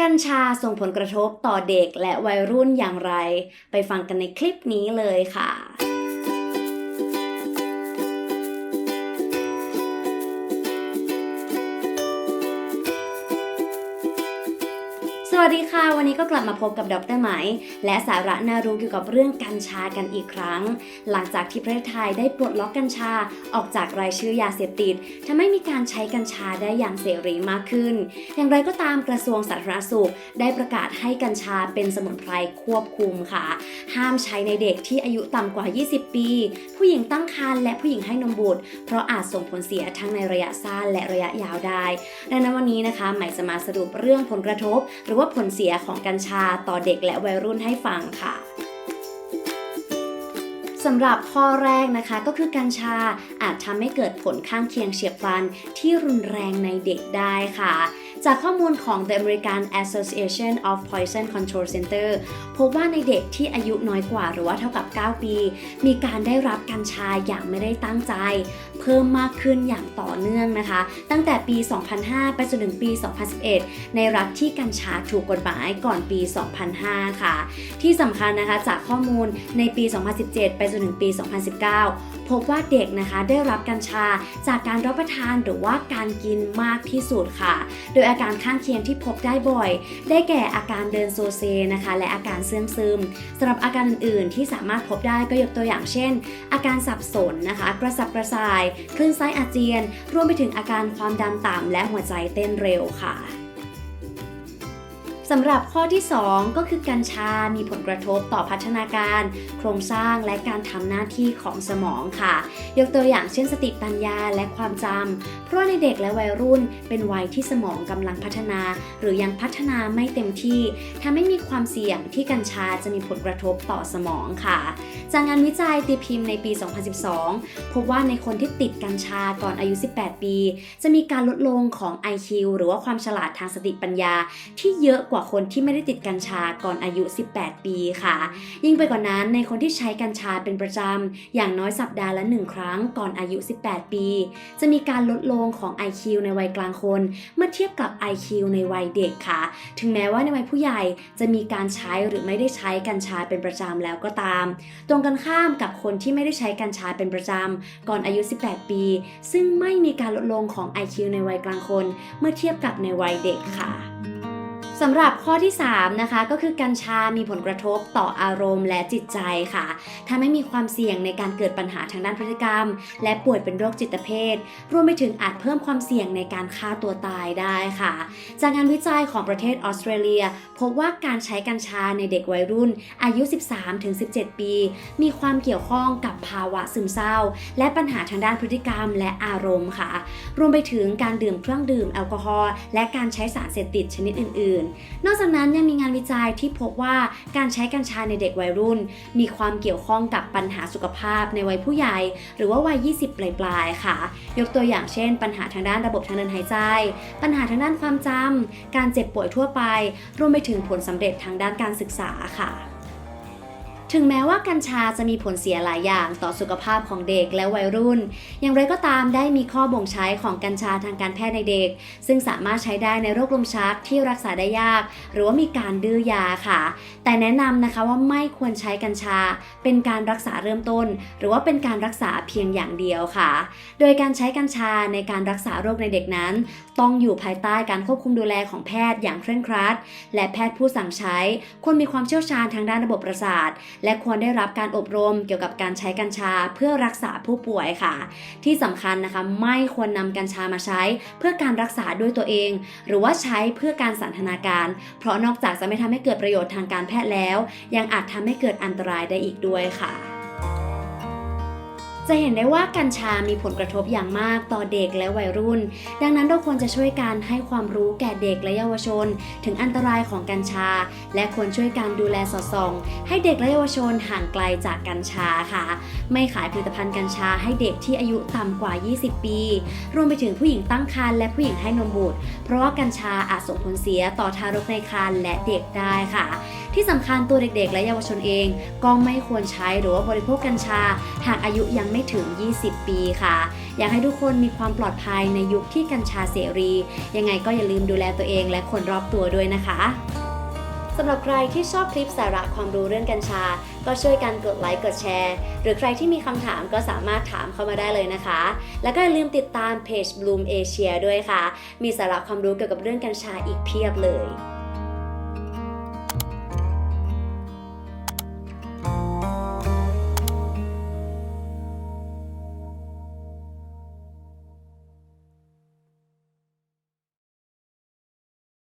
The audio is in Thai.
กัญชาส่งผลกระทบต่อเด็กและวัยรุ่นอย่างไร ไปฟังกันในคลิปนี้เลยค่ะ วัสดีค่ะ วันนี้ก็กลับมาพบกับดรไหม และสาระน่ารู้เกี่ยวกับเรื่องกัญชากันอีกครั้ง หลังจากที่ประเทศไทยได้ปลดล็อกกัญชาออกจากรายชื่อยาเสพติดทำให้มีการใช้กัญชาได้อย่างเสรีมากขึ้น อย่างไรก็ตามกระทรวงสาธารณสุข ได้ประกาศให้กัญชาเป็นสมุนไพรควบคุมค่ะ ห้ามใช้ในเด็กที่อายุต่ำกว่า 20 ปี ผู้หญิงตั้งครรภ์และผู้หญิงให้นมบุตร เพราะอาจส่งผลเสียทั้งในระยะสั้นและระยะยาวได้ดังนั้นวันนี้นะคะใหม่จะมาสรุปเรื่องผลกระทบ หรือว่าผลเสียของกัญชาต่อเด็กและวัยรุ่นให้ฟังค่ะสำหรับข้อแรกนะคะก็คือกัญชาอาจทำให้เกิดผลข้างเคียงเฉียบพลันที่รุนแรงในเด็กได้ค่ะ จากข้อมูลของ The American Association of Poison Control Center พบว่าในเด็กที่อายุน้อยกว่าหรือว่าเท่ากับ 9 ปี มีการได้รับกัญชาอย่างไม่ได้ตั้งใจ เพิ่มมากขึ้นอย่างต่อเนื่องนะคะ ตั้งแต่ปี 2005 ไปจนถึงปี 2011 ในรัฐที่กัญชาถูกกฎหมายก่อนปี 2005 ค่ะ ที่สำคัญนะคะจากข้อมูลในปี 2017 ไปจนถึงปี 2019 พบว่าเด็กนะคะได้รับกัญชาจากการรับประทานหรือว่าการกินมากที่สุดค่ะ โดยอาการข้างเคียงที่พบได้บ่อย ได้แก่อาการเดินโซเซนะคะ และอาการเสื่องซึมสำหรับอาการอื่นๆ ที่สามารถพบได้ก็ยกตัวอย่างเช่น อาการสับสนนะคะ กระสับกระส่าย คลื่นไส้อาเจียน รวมไปถึงอาการความดันต่ำและหัวใจเต้นเร็วค่ะ สำหรับข้อที่ 2 ก็คือกัญชา มีผลกระทบต่อพัฒนาการ โครงสร้างและการทำหน้าที่ของสมองค่ะ ยกตัวอย่างเช่นสติปัญญาและความจำ เพราะในเด็กและวัยรุ่นเป็นวัยที่สมองกำลังพัฒนา หรือยังพัฒนาไม่เต็มที่ทำให้มีความเสี่ยงที่กัญชาจะมีผลกระทบต่อสมองค่ะ จากงานวิจัยตีพิมพ์ในปี 2012 พบว่าในคนที่ติดกัญชาก่อนอายุ 18 ปี จะมีการลดลงของ IQ หรือว่าความฉลาดทางสติปัญญาที่เยอะกว่าคนที่ไม่ได้ติดกัญชาก่อนอายุ 18 ปีค่ะ ยิ่งไปกว่านั้นในคนที่ใช้กัญชาเป็นประจำ อย่างน้อยสัปดาห์ละ1ครั้งก่อนอายุ 18 ปี จะมีการลดลงของ IQ ในวัยกลางคน เมื่อเทียบกับ IQ ในวัยเด็กค่ะ ถึงแม้ว่าในวัยผู้ใหญ่จะมีการใช้หรือไม่ได้ใช้กัญชาเป็นประจำแล้วก็ตาม ตรงกันข้ามกับคนที่ไม่ได้ใช้กัญชาเป็นประจำก่อนอายุ 18 ปี ซึ่งไม่มีการลดลงของ IQ ในวัยกลางคน เมื่อเทียบกับในวัยเด็กค่ะ สำหรับข้อที่ 3 นะคะ ก็คือกัญชามีผลกระทบต่ออารมณ์และจิตใจค่ะทำให้มีความเสี่ยงในการเกิดปัญหาทางด้านพฤติกรรม และป่วยเป็นโรคจิตเภท รวมไปถึงอาจเพิ่มความเสี่ยงในการฆ่าตัวตายได้ค่ะ จากงานวิจัยของประเทศออสเตรเลีย พบว่าการใช้กัญชาในเด็กวัยรุ่น อายุ 13-17 ปี มีความเกี่ยวข้องกับภาวะซึมเศร้า และปัญหาทางด้านพฤติกรรมและอารมณ์ค่ะ รวมไปถึงการดื่มเครื่องดื่มแอลกอฮอล์และการใช้สารเสพติดชนิดอื่น ๆนอกจากนั้นยังมีงานวิจัยที่พบว่าการใช้กัญชาในเด็กวัยรุ่น มีความเกี่ยวข้องกับปัญหาสุขภาพในวัยผู้ใหญ่ หรือว่าวัย 20 ปลายๆ ค่ะ ยกตัวอย่างเช่น ปัญหาทางด้านระบบทางเดินหายใจ ปัญหาทางด้านความจำการเจ็บป่วยทั่วไป รวมไปถึงผลสำเร็จทางด้านการศึกษาค่ะ ถึงแม้ว่ากัญชาจะมีผลเสียหลายอย่างต่อสุขภาพของเด็กและวัยรุ่น อย่างไรก็ตามได้มีข้อบ่งใช้ของกัญชาทางการแพทย์ในเด็ก ซึ่งสามารถใช้ได้ในโรคลมชักที่รักษาได้ยาก หรือว่ามีการดื้อยาค่ะ แต่แนะนำนะคะว่าไม่ควรใช้กัญชา เป็นการรักษาเริ่มต้น หรือว่าเป็นการรักษาเพียงอย่างเดียวค่ะ โดยการใช้กัญชาในการรักษาโรคในเด็กนั้น ต้องอยู่ภายใต้การควบคุมดูแลของแพทย์อย่างเคร่งครัด และแพทย์ผู้สั่งใช้ควรมีความเชี่ยวชาญทางด้านระบบประสาทและควรได้รับการอบรมเกี่ยวกับการใช้กัญชาเพื่อรักษาผู้ป่วยค่ะ ที่สำคัญนะคะไม่ควรนำกัญชามาใช้ เพื่อการรักษาด้วยตัวเอง หรือว่าใช้เพื่อการสันทนาการ เพราะนอกจากจะไม่ทำให้เกิดประโยชน์ทางการแพทย์แล้ว ยังอาจทำให้เกิดอันตรายได้อีกด้วยค่ะ จะเห็นได้ว่ากัญชามีผลกระทบอย่างมากต่อเด็กและวัยรุ่น ดังนั้นเราควรจะช่วยการให้ความรู้แก่เด็กและเยาวชน ถึงอันตรายของกัญชา และควรช่วยการดูแลสอดส่อง ให้เด็กและเยาวชนห่างไกลจากกัญชาค่ะ ไม่ขายผลิตภัณฑ์กัญชาให้เด็กที่อายุต่ำกว่า 20 ปี รวมไปถึงผู้หญิงตั้งครรภ์และผู้หญิงให้นมบุตร เพราะว่ากัญชาอาจส่งผลเสียต่อทารกในครรภ์และเด็กได้ค่ะ ที่สำคัญตัวเด็กๆ และเยาวชนเอง ก็ไม่ควรใช้หรือว่าบริโภคกัญชา หากอายุยังไม่ถึง 20 ปีค่ะ อยากให้ทุกคนมีความปลอดภัยในยุคที่กัญชาเสรี ยังไงก็อย่าลืมดูแลตัวเองและคนรอบตัวด้วยนะคะสำหรับใครที่ชอบคลิปสาระความรู้เรื่องกัญชา ก็ช่วยกันกดไลค์กดแชร์ หรือใครที่มีคำถามก็สามารถถามเข้ามาได้เลยนะคะ แล้วก็อย่าลืมติดตามเพจ Bloom Asia ด้วยค่ะ มีสาระความรู้เกี่ยวกับเรื่องกัญชาอีกเพียบเลย